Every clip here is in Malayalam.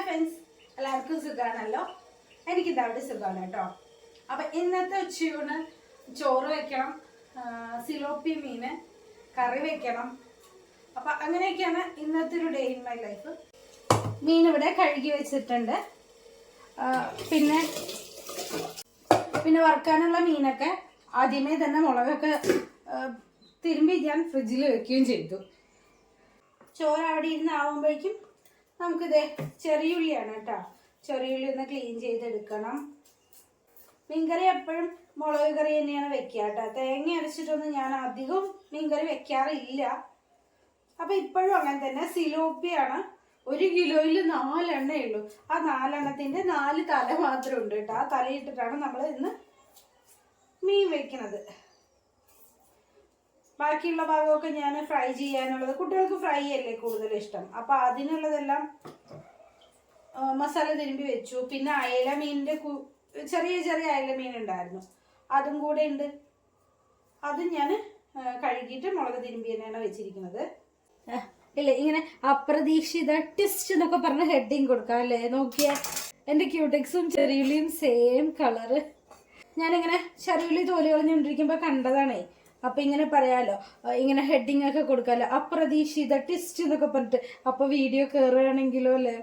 Hi friends. എല്ലാവർക്കും സുഖമാണല്ലോ എനിക്ക് അവിടെ സുഖമാണ് കേട്ടോ. അപ്പം ഇന്നത്തെ ഉച്ചയൂണ് ചോറ് വെക്കണം സിലോപ്പി മീൻ കറി വെക്കണം. അപ്പം അങ്ങനെയൊക്കെയാണ് ഇന്നത്തെ ഒരു ഡേ ഇൻ മൈ ലൈഫ് മീൻ ഇവിടെ കഴുകി വെച്ചിട്ടുണ്ട്. പിന്നെ പിന്നെ വറുക്കാനുള്ള മീനൊക്കെ ആദ്യമേ തന്നെ മുളകൊക്കെ തിരുമ്പി ഞാൻ ഫ്രിഡ്ജിൽ വെക്കുകയും ചെയ്തു. ചോറ് അവിടെ ഇരുന്ന് ആവുമ്പോഴേക്കും നമുക്കിത് ചെറിയുള്ളിയാണ് കേട്ടോ. ചെറിയുള്ളി ഒന്ന് ക്ലീൻ ചെയ്തെടുക്കണം. മീൻകറി എപ്പോഴും മുളക് കറി തന്നെയാണ് വെക്കുക കേട്ടോ. തേങ്ങ അരച്ചിട്ടൊന്നും ഞാൻ അധികം മീൻകറി വെക്കാറില്ല. അപ്പൊ ഇപ്പോഴും അങ്ങനെ തന്നെ സിലോപ്പിയാണ്. ഒരു കിലോയിൽ നാലെണ്ണേ ഉള്ളൂ. ആ നാലെണ്ണത്തിന്റെ നാല് തല മാത്രമേ ഉണ്ട് കേട്ടോ. ആ തലയിട്ടിട്ടാണ് നമ്മൾ ഇന്ന് മീൻ വെക്കുന്നത്. ബാക്കിയുള്ള ഭാഗമൊക്കെ ഞാൻ ഫ്രൈ ചെയ്യാനുള്ളത്. കുട്ടികൾക്ക് ഫ്രൈ അല്ലേ കൂടുതൽ ഇഷ്ടം? അപ്പൊ അതിനുള്ളതെല്ലാം മസാല തിരുമ്പി വെച്ചു. പിന്നെ അയല മീനിന്റെ ചെറിയ ചെറിയ അയല മീൻ ഉണ്ടായിരുന്നു. അതും കൂടെ ഉണ്ട്. അതും ഞാൻ കഴുകിയിട്ട് മുളക് തിരുമ്പി തന്നെയാണ് വെച്ചിരിക്കുന്നത്. ഇല്ലേ ഇങ്ങനെ അപ്രതീക്ഷിത ടിസ്റ്റ് എന്നൊക്കെ പറഞ്ഞ ഹെഡിങ് കൊടുക്കാം അല്ലേ? നോക്കിയ എന്റെ ക്യൂടെക്സും ചെറിയുള്ളിയും സെയിം കളറ് ഞാനിങ്ങനെ ചെറിയുള്ളി തോലി കളഞ്ഞുകൊണ്ടിരിക്കുമ്പോ കണ്ടതാണേ അപ്പൊ ഇങ്ങനെ പറയാലോ ഇങ്ങനെ ഹെഡിങ് ഒക്കെ കൊടുക്കാലോ. അപ്രതീക്ഷിത ട്വിസ്റ്റ് എന്നൊക്കെ പറഞ്ഞിട്ട് അപ്പൊ വീഡിയോ കയറുകയാണെങ്കിലോ അല്ലേ?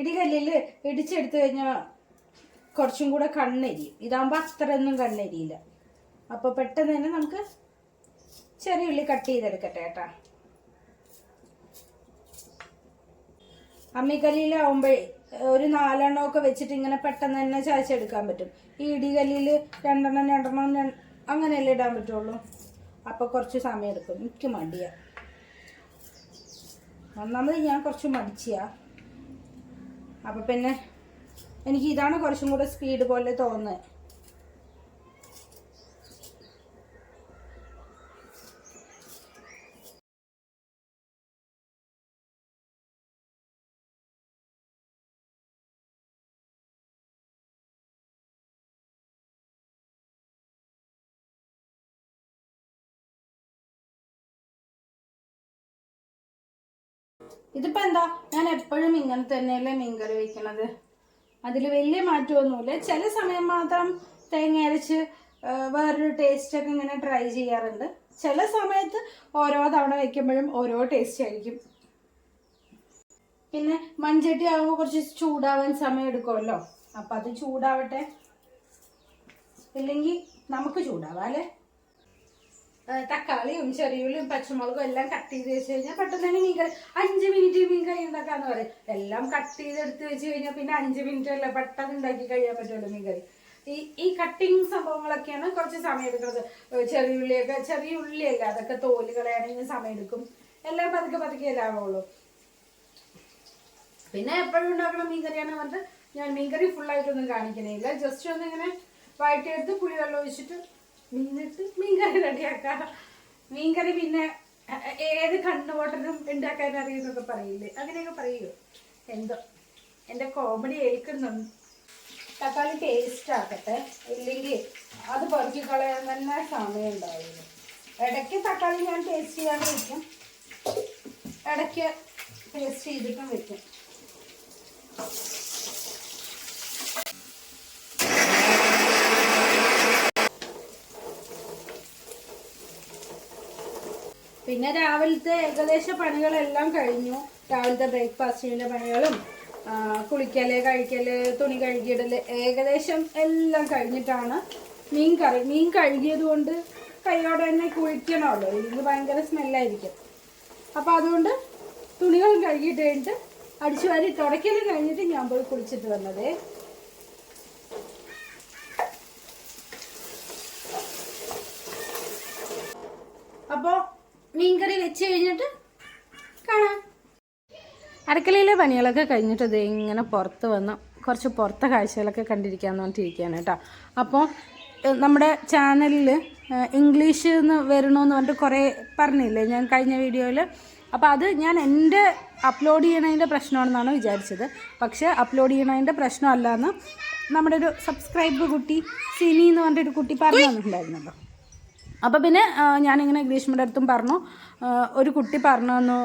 ഇടികല്ലിൽ ഇടിച്ചെടുത്തു കഴിഞ്ഞാൽ കുറച്ചും കൂടെ കണ്ണെരിയും ഇതാകുമ്പോൾ അത്രയൊന്നും കണ്ണെരിയില്ല. അപ്പോൾ പെട്ടെന്ന് തന്നെ നമുക്ക് ചെറിയ ഉള്ളി കട്ട് ചെയ്തെടുക്കട്ടെ കേട്ടാ. അമ്മിക്കല്ലിലാവുമ്പോഴേ ഒരു നാലെണ്ണമൊക്കെ വെച്ചിട്ട് ഇങ്ങനെ പെട്ടെന്ന് തന്നെ ചായച്ചെടുക്കാൻ പറ്റും. ഈ ഇടികല്ലിൽ രണ്ടെണ്ണം രണ്ടെണ്ണം അങ്ങനെയല്ലേ ഇടാൻ പറ്റുള്ളൂ? അപ്പോൾ കുറച്ച് സമയം എടുക്കും. എനിക്ക് മടിയാ. ഒന്നാമത് ഞാൻ കുറച്ച് മടിച്ചിയാ അപ്പം പിന്നെ എനിക്ക് ഇതാണ് കുറച്ചും കൂടെ സ്പീഡ് പോലെ തോന്നുന്നത്. ഇതിപ്പോ എന്താ? ഞാൻ എപ്പോഴും ഇങ്ങനെ തന്നെയല്ലേ മീൻകറി വയ്ക്കണത് അതിൽ വലിയ മാറ്റമൊന്നുമില്ല. ചില സമയം മാത്രം തേങ്ങ അരച്ച് വേറൊരു ടേസ്റ്റ് ഒക്കെ ഇങ്ങനെ ട്രൈ ചെയ്യാറുണ്ട്. ചില സമയത്ത് ഓരോ തവണ വെക്കുമ്പോഴും ഓരോ ടേസ്റ്റ് ആയിരിക്കും. പിന്നെ മൺചട്ടി ആകുമ്പോൾ കുറച്ച് ചൂടാവാൻ സമയം എടുക്കുമല്ലോ. അപ്പം അത് ചൂടാവട്ടെ. ഇല്ലെങ്കിൽ നമുക്ക് ചൂടാവാം അല്ലേ? തക്കാളിയും ചെറിയുള്ളിയും പച്ചമുളകും എല്ലാം കട്ട് ചെയ്ത് വെച്ച് കഴിഞ്ഞാൽ പെട്ടെന്ന് തന്നെ മീൻ കറി. അഞ്ച് മിനിറ്റ് മീൻ കറി ഉണ്ടാക്കാന്ന് പറയും. എല്ലാം കട്ട് ചെയ്തെടുത്ത് വെച്ച് കഴിഞ്ഞാൽ പിന്നെ അഞ്ച് മിനിറ്റ് അല്ല പെട്ടെന്ന് ഉണ്ടാക്കി കഴിയാൻ പറ്റുള്ളൂ മീൻ കറി. ഈ ഈ കട്ടിങ് സംഭവങ്ങളൊക്കെയാണ് കുറച്ച് സമയം എടുക്കുന്നത്. ചെറിയ ഉള്ളിയൊക്കെ ചെറിയ ഉള്ളിയല്ല അതൊക്കെ തോൽ കളയാണെങ്കിൽ സമയം എടുക്കും. എല്ലാം പതുക്കെ പതുക്കെ എല്ലാവുള്ളൂ പിന്നെ എപ്പോഴും ഉണ്ടാക്കണ മീൻകറിയാണ് പറഞ്ഞിട്ട് ഞാൻ മീൻ മീൻകറി ഫുള്ളായിട്ടൊന്നും കാണിക്കുന്നില്ല ജസ്റ്റ് ഒന്ന് ഇങ്ങനെ വഴറ്റിയെടുത്ത് പുളിവെള്ളം ഒഴിച്ചിട്ട് മീനിട്ട് മീൻകറി റെഡിയാക്കാം. മീൻകറി പിന്നെ ഏത് ഏത് കണ്ണുപോട്ടനും ഉണ്ടാക്കാൻ അറിയുന്നൊക്കെ പറയില്ലേ? അങ്ങനെയൊക്കെ പറയൂ? എന്തോ എന്റെ കോമഡി ഏൽക്കുന്നുണ്ട് തക്കാളി ടേസ്റ്റ് ആക്കട്ടെ. ഇല്ലെങ്കിൽ അത് പൊറുക്കി കളയാൻ തന്നെ സമയം ഉണ്ടാവില്ല ഇടയ്ക്ക് തക്കാളി ഞാൻ ടേസ്റ്റ് ചെയ്യാൻ വയ്ക്കും ഇടയ്ക്ക് ടേസ്റ്റ് ചെയ്തിട്ടും വെക്കും. പിന്നെ രാവിലത്തെ ഏകദേശ പണികളെല്ലാം കഴിഞ്ഞു. രാവിലത്തെ ബ്രേക്ക്ഫാസ്റ്റിന്റെ പണികളും കുളിക്കൽ കഴിക്കൽ തുണി കഴുകിയിടൽ ഏകദേശം എല്ലാം കഴിഞ്ഞിട്ടാണ് മീൻ കറി. മീൻ കഴുകിയത് കൊണ്ട് കൈയോടെ തന്നെ കുളിക്കണമല്ലോ. ഇതിന് ഭയങ്കര സ്മെല്ലായിരിക്കും. അപ്പോൾ അതുകൊണ്ട് തുണികളും കഴുകിയിട്ട് കഴിഞ്ഞിട്ട് അടിച്ചു വാരി തുടയ്ക്കലും കഴിഞ്ഞിട്ട് ഞാൻ പോയി കുളിച്ചിട്ട് വന്നതേ. അപ്പോൾ മീൻകറി വെച്ച് കഴിഞ്ഞിട്ട് കാണാം. അടുക്കളയിലെ പണികളൊക്കെ കഴിഞ്ഞിട്ട് ഇത് ഇങ്ങനെ പുറത്ത് വന്ന് കുറച്ച് പുറത്തെ കാഴ്ചകളൊക്കെ കണ്ടിരിക്കാമെന്ന് പറഞ്ഞിട്ടിരിക്കുകയാണ് കേട്ടോ. അപ്പോൾ നമ്മുടെ ചാനലിൽ ഇംഗ്ലീഷ് എന്ന് വരണമെന്ന് പറഞ്ഞിട്ട് കുറേ പറഞ്ഞില്ലേ ഞാൻ കഴിഞ്ഞ വീഡിയോയിൽ അപ്പോൾ അത് ഞാൻ എന്റെ അപ്ലോഡ് ചെയ്യണതിന്റെ പ്രശ്നമാണെന്നാണ് വിചാരിച്ചത്. പക്ഷേ അപ്ലോഡ് ചെയ്യണതിന്റെ പ്രശ്നമല്ല എന്ന് നമ്മുടെ ഒരു സബ്സ്ക്രൈബ് കുട്ടി സിനി എന്ന് പറഞ്ഞിട്ടൊരു കുട്ടി പറഞ്ഞു തന്നിട്ടുണ്ടായിരുന്നല്ലോ. അപ്പോൾ പിന്നെ ഞാനിങ്ങനെ ഗ്രീഷ്മയുടെ അടുത്തും പറഞ്ഞു ഒരു കുട്ടി പറഞ്ഞു തന്നു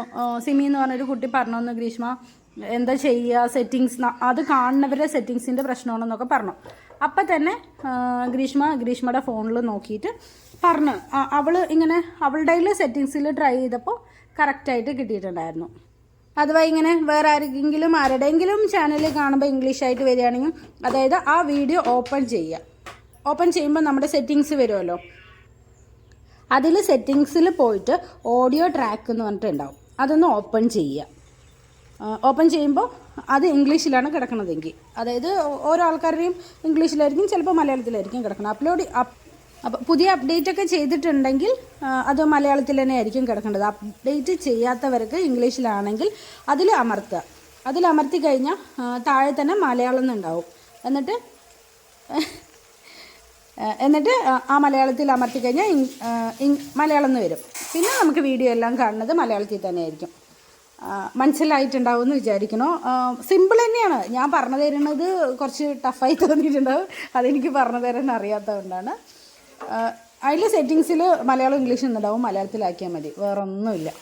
സിമി എന്ന് പറഞ്ഞൊരു കുട്ടി പറഞ്ഞു തന്നു ഗ്രീഷ്മ എന്താ ചെയ്യുക സെറ്റിങ്സ് അത് കാണുന്നവരുടെ സെറ്റിങ്സിന്റെ പ്രശ്നമാണെന്നൊക്കെ പറഞ്ഞു. അപ്പം തന്നെ ഗ്രീഷ്മ ഗ്രീഷ്മയുടെ ഫോണിൽ നോക്കിയിട്ട് പറഞ്ഞു. അവൾ ഇങ്ങനെ അവളുടെ സെറ്റിങ്സിൽ ട്രൈ ചെയ്തപ്പോൾ കറക്റ്റായിട്ട് കിട്ടിയിട്ടുണ്ടായിരുന്നു. അഥവാ ഇങ്ങനെ വേറെ ആരെങ്കിലും ആരുടെയെങ്കിലും ചാനലിൽ കാണുമ്പോൾ ഇംഗ്ലീഷായിട്ട് വരികയാണെങ്കിൽ അതായത് ആ വീഡിയോ ഓപ്പൺ ചെയ്യുക. ഓപ്പൺ ചെയ്യുമ്പോൾ നമ്മുടെ സെറ്റിങ്സ് വരുമല്ലോ. അതിൽ സെറ്റിങ്സിൽ പോയിട്ട് ഓഡിയോ ട്രാക്ക് എന്ന് പറഞ്ഞിട്ടുണ്ടാവും. അതൊന്ന് ഓപ്പൺ ചെയ്യുക. ഓപ്പൺ ചെയ്യുമ്പോൾ അത് ഇംഗ്ലീഷിലാണ് കിടക്കുന്നതെങ്കിൽ അതായത് ഓരോ ആൾക്കാരുടെയും ഇംഗ്ലീഷിലായിരിക്കും ചിലപ്പോൾ മലയാളത്തിലായിരിക്കും കിടക്കണം അപ്ലോഡ് അപ്പോൾ പുതിയ അപ്ഡേറ്റ് ഒക്കെ ചെയ്തിട്ടുണ്ടെങ്കിൽ അത് മലയാളത്തിൽ തന്നെ ആയിരിക്കും കിടക്കേണ്ടത്. അപ്ഡേറ്റ് ചെയ്യാത്തവർക്ക് ഇംഗ്ലീഷിലാണെങ്കിൽ അതിൽ അമർത്തുക. അതിൽ അമർത്തി കഴിഞ്ഞാൽ താഴെ തന്നെ മലയാളം എന്നുണ്ടാവും. എന്നിട്ട് എന്നിട്ട് ആ- മലയാളത്തിൽ അമർത്തി കഴിഞ്ഞാൽ മലയാളം എന്ന് വരും. പിന്നെ നമുക്ക് വീഡിയോ എല്ലാം കാണുന്നത് മലയാളത്തിൽ തന്നെ ആയിരിക്കും മനസ്സിലായിട്ടുണ്ടാവും എന്ന് വിചാരിക്കണോ സിമ്പിൾ തന്നെയാണ്. ഞാൻ പറഞ്ഞു തരുന്നത് കുറച്ച് ടഫായി തോന്നിയിട്ടുണ്ടാവും. അതെനിക്ക് പറഞ്ഞു തരാൻ അറിയാത്തതുകൊണ്ടാണ്. അതിൽ സെറ്റിങ്സിൽ മലയാളം ഇംഗ്ലീഷ് എന്നുണ്ടാവും മലയാളത്തിലാക്കിയാൽ മതി. വേറൊന്നുമില്ല.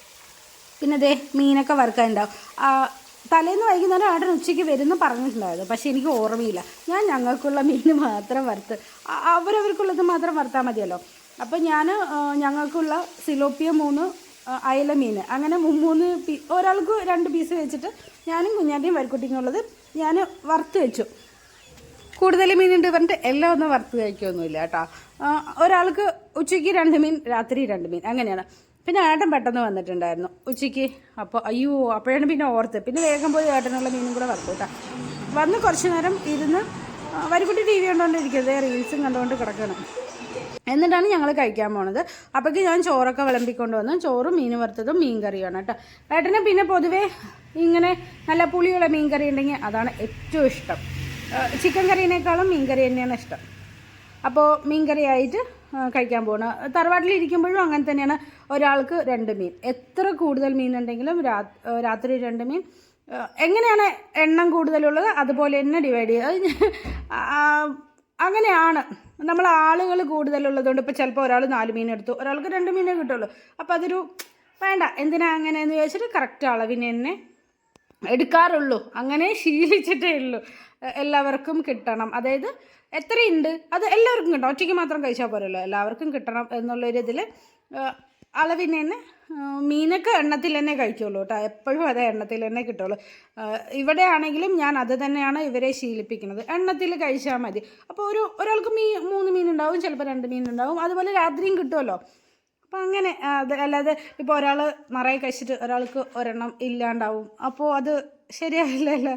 പിന്നെ ദേ മീനൊക്കെ വറുക്കാനുണ്ടാവും. തലേന്ന് വൈകുന്നേരം ആടൻ ഉച്ചയ്ക്ക് വരുമെന്ന് പറഞ്ഞിട്ടുണ്ടായിരുന്നു. പക്ഷേ എനിക്ക് ഓർമ്മയില്ല. ഞാൻ ഞങ്ങൾക്കുള്ള മീൻ മാത്രം വറുത്ത് അവരവർക്കുള്ളത് മാത്രം വറുത്താൽ മതിയല്ലോ. അപ്പോൾ ഞാൻ ഞങ്ങൾക്കുള്ള സിലോപ്പിയ മൂന്ന് അയല മീൻ അങ്ങനെ മൂന്ന് പീ ഒരാൾക്ക് രണ്ട് പീസ് വെച്ചിട്ട് ഞാനും കുഞ്ഞാന്റെയും വരിക്കുട്ടിക്കുള്ളത് ഞാൻ വറുത്ത് വെച്ചു. കൂടുതൽ മീനുണ്ട് പറഞ്ഞിട്ട് എല്ലാം ഒന്നും വറുത്ത് കഴിക്കുകയൊന്നുമില്ല കേട്ടോ. ഒരാൾക്ക് ഉച്ചയ്ക്ക് രണ്ട് മീൻ രാത്രി രണ്ട് മീൻ അങ്ങനെയാണ്. പിന്നെ ഏട്ടൻ പെട്ടെന്ന് വന്നിട്ടുണ്ടായിരുന്നു. ഉച്ചയ്ക്ക് അപ്പോൾ അയ്യോ അപ്പോഴാണ് പിന്നെ ഓർത്ത്. പിന്നെ വേഗം പോയി ഏട്ടനുള്ള മീനും കൂടെ വറുത്തു കേട്ടോ വന്ന് കുറച്ച് നേരം ഇരുന്ന് വരിക്കുട്ടി ടി വി കണ്ടുകൊണ്ടിരിക്കരുത് റീൽസും കണ്ടുകൊണ്ട് കിടക്കണം എന്നിട്ടാണ് ഞങ്ങൾ കഴിക്കാൻ പോണത്. അപ്പോഴേക്ക് ഞാൻ ചോറൊക്കെ വിളമ്പിക്കൊണ്ട് വന്നു. ചോറും മീൻ വറുത്തതും മീൻ കറിയാണ് കേട്ടോ ഏട്ടന് പിന്നെ പൊതുവേ ഇങ്ങനെ നല്ല പുളിയുള്ള മീൻ കറി ഉണ്ടെങ്കിൽ അതാണ് ഏറ്റവും ഇഷ്ടം. ചിക്കൻ കറീനേക്കാളും മീൻ കറി തന്നെയാണ് ഇഷ്ടം. അപ്പോൾ മീൻ കറി ആയിട്ട് കഴിക്കാൻ പോണ. തറവാട്ടിൽ ഇരിക്കുമ്പോഴും അങ്ങനെ തന്നെയാണ്. ഒരാൾക്ക് രണ്ട് മീൻ. എത്ര കൂടുതൽ മീൻ ഉണ്ടെങ്കിലും രാത്രി രണ്ട് മീൻ. എങ്ങനെയാണ് എണ്ണം കൂടുതലുള്ളത്? അതുപോലെ തന്നെ ഡിവൈഡ് ചെയ്യുക. അങ്ങനെയാണ്. നമ്മൾ ആളുകൾ കൂടുതലുള്ളതുകൊണ്ട് ഇപ്പോൾ ചിലപ്പോൾ ഒരാൾ നാല് മീൻ എടുത്തു. ഒരാൾക്ക് രണ്ട് മീനേ കിട്ടുള്ളൂ. അപ്പോൾ അതൊരു വേണ്ട. എന്തിനാ അങ്ങനെ എന്ന് ചോദിച്ചിട്ട് കറക്റ്റ് അളവിന് തന്നെ എടുക്കാറുള്ളൂ. അങ്ങനെ ശീലിച്ചിട്ടേ ഉള്ളൂ. എല്ലാവർക്കും കിട്ടണം. അതായത് എത്രയുണ്ട്? അത് എല്ലാവർക്കും കിട്ടണം. ഒറ്റയ്ക്ക് മാത്രം കഴിച്ചാൽ പോരല്ലോ. എല്ലാവർക്കും കിട്ടണം എന്നുള്ളൊരിതിൽ അളവിന് തന്നെ മീനൊക്കെ എണ്ണത്തിൽ തന്നെ കഴിക്കുള്ളൂ കേട്ടോ. എപ്പോഴും അതേ എണ്ണത്തിൽ തന്നെ കിട്ടുള്ളൂ. ഇവിടെ ആണെങ്കിലും ഞാൻ അത് തന്നെയാണ് ഇവരെ ശീലിപ്പിക്കുന്നത്. എണ്ണത്തിൽ കഴിച്ചാൽ മതി. അപ്പോൾ ഒരു ഒരാൾക്ക് മീൻ മൂന്ന് മീനുണ്ടാവും ചിലപ്പോൾ രണ്ട് മീനുണ്ടാവും. അതുപോലെ രാത്രിയും കിട്ടുമല്ലോ അപ്പം അങ്ങനെ അത് അല്ലാതെ ഇപ്പോൾ ഒരാൾ നിറയെ കഴിച്ചിട്ട് ഒരാൾക്ക് ഒരെണ്ണം ഇല്ലാണ്ടാവും. അപ്പോൾ അത് ശരിയാവില്ലല്ലോ?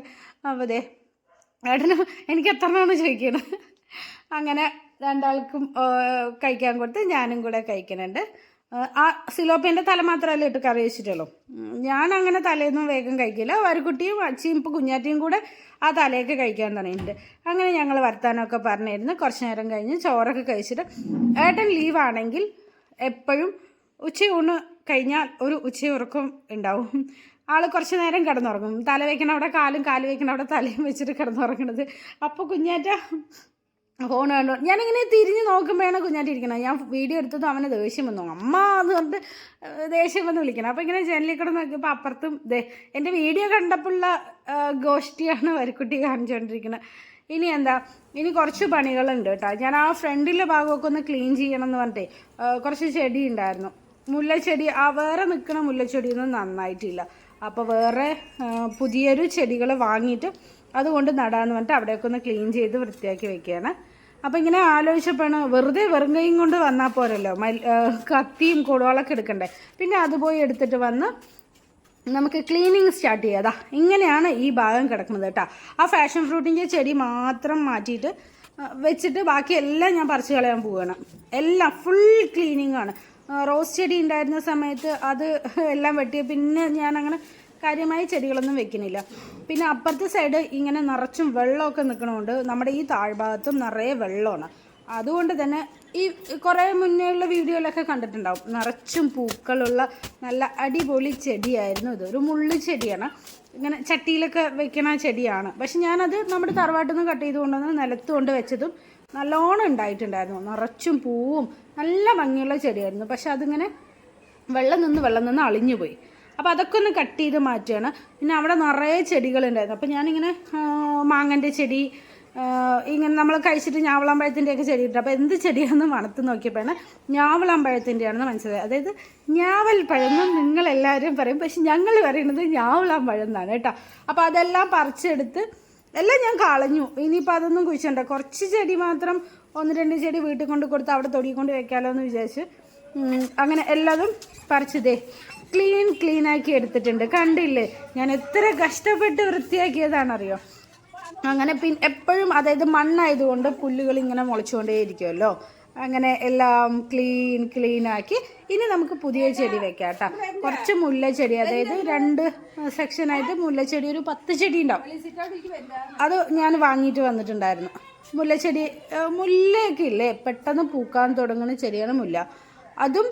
അപ്പോൾ അതെ ഏട്ടനും എനിക്ക് എത്രണ്ണമാണ് ചോദിക്കണം? അങ്ങനെ രണ്ടാൾക്കും കഴിക്കാൻ കൊടുത്ത് ഞാനും കൂടെ കഴിക്കുന്നുണ്ട്. ആ, സിലോപ്പിന്റെ തല മാത്രമല്ല ഇട്ട് കറി വെച്ചിട്ടുള്ളൂ? ഞാൻ അങ്ങനെ തലേന്നും വേഗം കഴിക്കില്ല. വരക്കുട്ടിയും അച്ചിയും ഇപ്പോൾ കുഞ്ഞാറ്റിയും കൂടെ ആ തലയൊക്കെ കഴിക്കാൻ തുടങ്ങിയിട്ടുണ്ട്. അങ്ങനെ ഞങ്ങൾ വർത്താനമൊക്കെ പറഞ്ഞിരുന്നു. കുറച്ച് നേരം കഴിഞ്ഞ് ചോറൊക്കെ കഴിച്ചിട്ട് ഏട്ടൻ ലീവാണെങ്കിൽ എപ്പോഴും ഉച്ചയൂണ് കഴിഞ്ഞാൽ ഒരു ഉച്ചയുറക്കം ഉണ്ടാവും. ആൾ കുറച്ച് നേരം കിടന്നുറങ്ങും. തല വയ്ക്കണ അവിടെ കാലും കാൽ വയ്ക്കണ അവിടെ തലയും വെച്ചിട്ട് കിടന്നുറങ്ങണത്. അപ്പോൾ കുഞ്ഞാറ്റ ഫോൺ കണ്ടു. ഞാനിങ്ങനെ തിരിഞ്ഞ് നോക്കുമ്പോഴാണ് കുഞ്ഞാറ്റ ഇരിക്കണം ഞാൻ വീഡിയോ എടുത്തതും അവനെ ദേഷ്യം വന്നു. അമ്മ എന്ന് പറഞ്ഞിട്ട് ദേഷ്യം വന്ന് വിളിക്കണം അപ്പോൾ ഇങ്ങനെ ജനലിൽ കൂടെ നോക്കിയപ്പോൾ അപ്പുറത്തും എന്റെ വീഡിയോ കണ്ടപ്പോഴുള്ള ഗോഷ്ടിയാണ് വരിക്കുട്ടി കാണിച്ചുകൊണ്ടിരിക്കുന്നത് ഇനി എന്താ? ഇനി കുറച്ച് പണികളുണ്ട് കേട്ടോ. ഞാൻ ആ ഫ്രണ്ടിലെ ഭാഗമൊക്കെ ഒന്ന് ക്ലീൻ ചെയ്യണം എന്ന് പറഞ്ഞിട്ടേ കുറച്ച് ചെടി ഉണ്ടായിരുന്നു. മുല്ലച്ചെടി ആ വേറെ നിൽക്കുന്ന മുല്ലച്ചെടിയൊന്നും നന്നായിട്ടില്ല. അപ്പോൾ വേറെ പുതിയൊരു ചെടികൾ വാങ്ങിയിട്ട് അതുകൊണ്ട് നടാന്ന് പറഞ്ഞിട്ട് അവിടെയൊക്കെ ഒന്ന് ക്ലീൻ ചെയ്ത് വൃത്തിയാക്കി വെക്കുകയാണ്. അപ്പോൾ ഇങ്ങനെ ആലോചിച്ചപ്പോഴാണ് വെറുതെ വെറും കൈയും കൊണ്ട് വന്നാൽ പോരല്ലോ. മൽ കത്തിയും കൊടുവളൊക്കെ എടുക്കണ്ടേ. പിന്നെ അത് പോയി എടുത്തിട്ട് വന്ന് നമുക്ക് ക്ലീനിങ് സ്റ്റാർട്ട് ചെയ്യാതാ ഇങ്ങനെയാണ് ഈ ഭാഗം കിടക്കുന്നത് കേട്ടോ. ആ ഫാഷൻ ഫ്രൂട്ടിന്റെ ചെടി മാത്രം മാറ്റിയിട്ട് വെച്ചിട്ട് ബാക്കി എല്ലാം ഞാൻ പറിച്ചു കളയാൻ പോവുകയാണ്. എല്ലാം ഫുൾ ക്ലീനിങ് ആണ്. റോസ് ചെടി ഉണ്ടായിരുന്ന സമയത്ത് അത് എല്ലാം വെട്ടി പിന്നെ ഞാൻ അങ്ങനെ കാര്യമായി ചെടികളൊന്നും വെക്കുന്നില്ല. പിന്നെ അപ്പുറത്തെ സൈഡ് ഇങ്ങനെ നിറച്ചും വെള്ളമൊക്കെ നിൽക്കണമുണ്ട് നമ്മുടെ ഈ താഴ്ഭാഗത്തും നിറയെ വെള്ളമാണ്. അതുകൊണ്ട് തന്നെ ഈ കുറേ മുന്നേ ഉള്ള വീഡിയോയിലൊക്കെ കണ്ടിട്ടുണ്ടാവും. നിറച്ചും പൂക്കളുള്ള നല്ല അടിപൊളി ചെടിയായിരുന്നു ഇത്. ഒരു മുള്ളു ചെടിയാണ്. ഇങ്ങനെ ചട്ടിയിലൊക്കെ വെക്കണ ചെടിയാണ്. പക്ഷെ ഞാനത് നമ്മുടെ തറവാട്ടിൽ നിന്ന് കട്ട് ചെയ്ത് കൊണ്ടുവന്ന് നിലത്ത് കൊണ്ട് വെച്ചതും നല്ലോണം ഉണ്ടായിട്ടുണ്ടായിരുന്നു. നിറച്ചും പൂവും നല്ല ഭംഗിയുള്ള ചെടിയായിരുന്നു. പക്ഷെ അതിങ്ങനെ വെള്ളം നിന്ന് വെള്ളം നിന്ന് അളിഞ്ഞു പോയി. അപ്പോൾ അതൊക്കെ ഒന്ന് കട്ട് ചെയ്ത് മാറ്റുകയാണ്. പിന്നെ അവിടെ നിറയെ ചെടികളുണ്ടായിരുന്നു. അപ്പോൾ ഞാനിങ്ങനെ മാങ്ങന്റെ ചെടി ഇങ്ങനെ നമ്മൾ കഴിച്ചിട്ട് ഞാവളമ്പഴത്തിന്റെയൊക്കെ ചെടി ഇട്ടു അപ്പോൾ എന്ത് ചെടിയാണെന്ന് മണത്ത് നോക്കിയപ്പോഴാണ് ഞാവളാമ്പഴത്തിന്റെയാണെന്ന് മനസ്സിലായത്. അതായത് ഞാവൽ പഴം എന്ന് നിങ്ങളെല്ലാവരും പറയും. പക്ഷെ ഞങ്ങൾ പറയുന്നത് ഞാവളാമ്പഴം എന്നാണ് കേട്ടോ. അപ്പോൾ അതെല്ലാം പറിച്ചെടുത്ത് എല്ലാം ഞാൻ കളഞ്ഞു. ഇനിയിപ്പോൾ അതൊന്നും കുഴിച്ചണ്ട. കുറച്ച് ചെടി മാത്രം ഒന്ന് രണ്ട് ചെടി വീട്ടിൽ കൊണ്ട് കൊടുത്ത് അവിടെ തൊടി കൊണ്ട് വെക്കാമല്ലോ എന്ന് വിചാരിച്ച് അങ്ങനെ എല്ലാതും പറിച്ചതേ ക്ലീൻ ക്ലീനാക്കി എടുത്തിട്ടുണ്ട്. കണ്ടില്ലേ? ഞാൻ എത്ര കഷ്ടപ്പെട്ട് വൃത്തിയാക്കിയതാണറിയോ അങ്ങനെ പിന്നെ എപ്പോഴും അതായത് മണ്ണായതുകൊണ്ട് പുല്ലുകൾ ഇങ്ങനെ മുളച്ചുകൊണ്ടേയിരിക്കുമല്ലോ. അങ്ങനെ എല്ലാം ക്ലീൻ ക്ലീൻ ആക്കി ഇനി നമുക്ക് പുതിയ ചെടി വെക്കാം കേട്ടോ. കുറച്ച് മുല്ലച്ചെടി അതായത് രണ്ട് സെക്ഷനായിട്ട് മുല്ലച്ചെടി ഒരു പത്ത് ചെടി ഉണ്ടാവും. അത് ഞാൻ വാങ്ങിയിട്ട് വന്നിട്ടുണ്ടായിരുന്നു. മുല്ലച്ചെടി മുല്ലയൊക്കെ ഇല്ലേ? പെട്ടെന്ന് പൂക്കാൻ തുടങ്ങുന്ന ചെടിയാണ് മുല്ല. അതും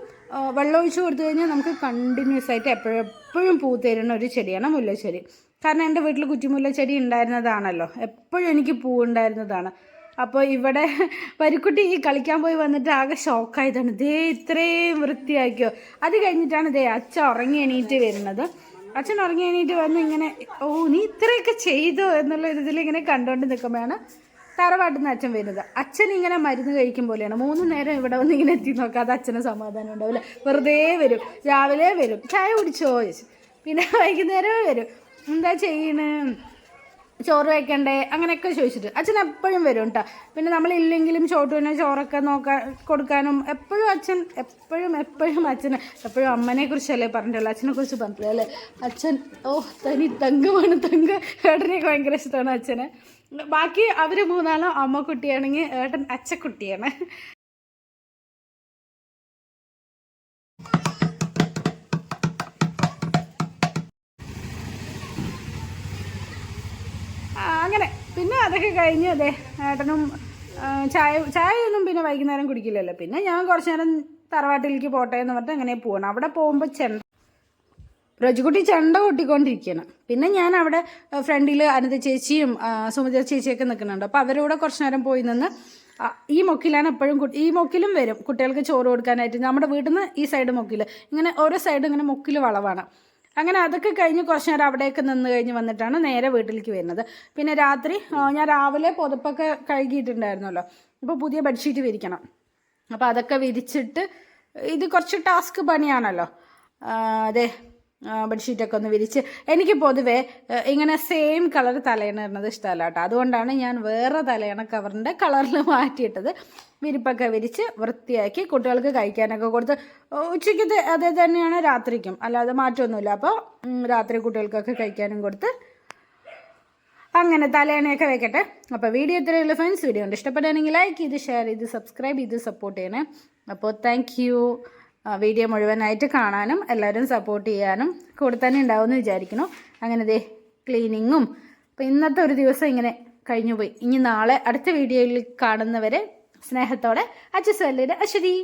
വെള്ളം ഒഴിച്ച് കൊടുത്തു കഴിഞ്ഞാൽ നമുക്ക് കണ്ടിന്യൂസ് ആയിട്ട് എപ്പോഴും എപ്പോഴും പൂ തരുന്ന ഒരു ചെടിയാണ് മുല്ലച്ചെടി. കാരണം എന്റെ വീട്ടിൽ കുറ്റിമുല്ല ചെടി ഉണ്ടായിരുന്നതാണല്ലോ. എപ്പോഴും എനിക്ക് പൂ ഉണ്ടായിരുന്നതാണ്. അപ്പോൾ ഇവിടെ പരിക്കുട്ടി ഈ കളിക്കാൻ പോയി വന്നിട്ട് ആകെ ഷോക്കായതാണ് ദേ ഇത്രയും വൃത്തിയാക്കിയോ. അത് കഴിഞ്ഞിട്ടാണ് ദേ അച്ഛൻ ഉറങ്ങി എണീറ്റ് വരുന്നത്. അച്ഛൻ ഉറങ്ങി എണീറ്റ് വന്ന് ഇങ്ങനെ ഓ നീ ഇത്രയൊക്കെ ചെയ്തു? എന്നുള്ള ഇതിൽ ഇങ്ങനെ കണ്ടുകൊണ്ട് നിൽക്കുമ്പോഴാണ് തറവാട്ടിൽ നിന്ന് അച്ഛൻ വരുന്നത്. അച്ഛൻ ഇങ്ങനെ മരുന്ന് കഴിക്കും പോലെയാണ്. മൂന്ന് നേരം ഇവിടെ വന്ന് ഇങ്ങനെ എത്തി നോക്കാതെ അച്ഛന് സമാധാനം ഉണ്ടാവില്ല. വെറുതെ വരും. രാവിലെ വരും. ചായ കുടിച്ചോ? ചോദിച്ചു. പിന്നെ വൈകുന്നേരമേ വരും. എന്താ ചെയ്യണ്? ചോറ് വയ്ക്കണ്ടേ അങ്ങനെയൊക്കെ ചോദിച്ചിട്ട്. അച്ഛൻ എപ്പോഴും വരും കേട്ടോ പിന്നെ നമ്മളില്ലെങ്കിലും ചോട്ടുവിനെ ചോറൊക്കെ നോക്കാൻ കൊടുക്കാനും എപ്പോഴും അച്ഛൻ എപ്പോഴും എപ്പോഴും അച്ഛന് എപ്പോഴും അമ്മനെ കുറിച്ചല്ലേ പറഞ്ഞിട്ടുള്ളൂ. അച്ഛനെ കുറിച്ച് പറഞ്ഞിട്ടില്ലേ അച്ഛൻ ഓ തനി തങ്കമാണ്. തങ്ക ഏട്ടനെയൊക്കെ ഭയങ്കര ഇഷ്ടമാണ് അച്ഛനെ. ബാക്കി അവർ മൂന്നാളും അമ്മക്കുട്ടിയാണെങ്കിൽ ഏട്ടൻ അച്ഛക്കുട്ടിയാണ് അങ്ങനെ. പിന്നെ അതൊക്കെ കഴിഞ്ഞ് അതെ ഏട്ടനും ചായ ചായയൊന്നും പിന്നെ വൈകുന്നേരം കുടിക്കില്ലല്ലോ. പിന്നെ ഞാൻ കുറച്ച് നേരം തറവാട്ടിലേക്ക് പോട്ടെ എന്ന് പറഞ്ഞിട്ട് അങ്ങനെ പോകണം അവിടെ പോകുമ്പോൾ ചെണ്ട രജുകുട്ടി ചെണ്ട കൊട്ടിക്കൊണ്ടിരിക്കുകയാണ് പിന്നെ ഞാൻ അവിടെ ഫ്രണ്ടിൽ അനിത ചേച്ചിയും സുമിത ചേച്ചിയൊക്കെ നിൽക്കുന്നുണ്ട്. അപ്പോൾ അവരോട് കുറച്ച് നേരം പോയി നിന്ന് ഈ മൊക്കിലാണ് എപ്പോഴും ഈ മൊക്കിലും വരും കുട്ടികൾക്ക് ചോറ് കൊടുക്കാനായിട്ട്. നമ്മുടെ വീട്ടിൽ നിന്ന് ഈ സൈഡ് മൊക്കിൽ ഇങ്ങനെ ഓരോ സൈഡും ഇങ്ങനെ മൊക്കിൽ വളവാണ്. അങ്ങനെ അതൊക്കെ കഴിഞ്ഞ് കുറച്ച് നേരം അവിടെയൊക്കെ നിന്ന് കഴിഞ്ഞ് വന്നിട്ടാണ് നേരെ വീട്ടിലേക്ക് വരുന്നത്. പിന്നെ രാത്രി ഞാൻ രാവിലെ പുതപ്പൊക്കെ കഴുകിയിട്ടുണ്ടായിരുന്നല്ലോ. അപ്പോൾ പുതിയ ബെഡ്ഷീറ്റ് വിരിക്കണം. അപ്പോൾ അതൊക്കെ വിരിച്ചിട്ട് ഇത് കുറച്ച് ടാസ്ക് പണിയാണല്ലോ. അതെ. ബെഡ്ഷീറ്റൊക്കെ ഒന്ന് വിരിച്ച്. എനിക്ക് പൊതുവേ ഇങ്ങനെ സെയിം കളർ തലയണ ഇടുന്നത് ഇഷ്ടമല്ല കേട്ടോ. അതുകൊണ്ടാണ് ഞാൻ വേറെ തലയണ കവറിന്റെ കളറിൽ മാറ്റിയിട്ടത്. വിരിപ്പൊക്കെ വിരിച്ച് വൃത്തിയാക്കി കുട്ടികൾക്ക് കഴിക്കാനൊക്കെ കൊടുത്ത് ഉച്ചയ്ക്ക് അതേ തന്നെയാണ് രാത്രിക്കും. അല്ലാതെ മാറ്റമൊന്നുമില്ല അപ്പോൾ രാത്രി കുട്ടികൾക്കൊക്കെ കഴിക്കാനും കൊടുത്ത് അങ്ങനെ തലേണയൊക്കെ വെക്കട്ടെ. അപ്പോൾ വീഡിയോ ഇത്രയുള്ള ഫ്രണ്ട്സ് വീഡിയോ ഉണ്ട് ഇഷ്ടപ്പെടുകയാണെങ്കിൽ ലൈക്ക് ചെയ്ത് ഷെയർ ചെയ്ത് സബ്സ്ക്രൈബ് ചെയ്ത് സപ്പോർട്ട് ചെയ്യണേ. അപ്പോൾ താങ്ക് വീഡിയോ മുഴുവനായിട്ട് കാണാനും എല്ലാവരും സപ്പോർട്ട് ചെയ്യാനും കൂടെ തന്നെ ഉണ്ടാവുമെന്ന് വിചാരിക്കുന്നു. അങ്ങനെ ദേ ക്ലീനിങ്ങും അപ്പോൾ ഇന്നത്തെ ഒരു ദിവസം ഇങ്ങനെ കഴിഞ്ഞു പോയി ഇനി നാളെ അടുത്ത വീഡിയോയിൽ കാണുന്നവരെ സ്നേഹത്തോടെ അച്ഛൻ അശ്വതി.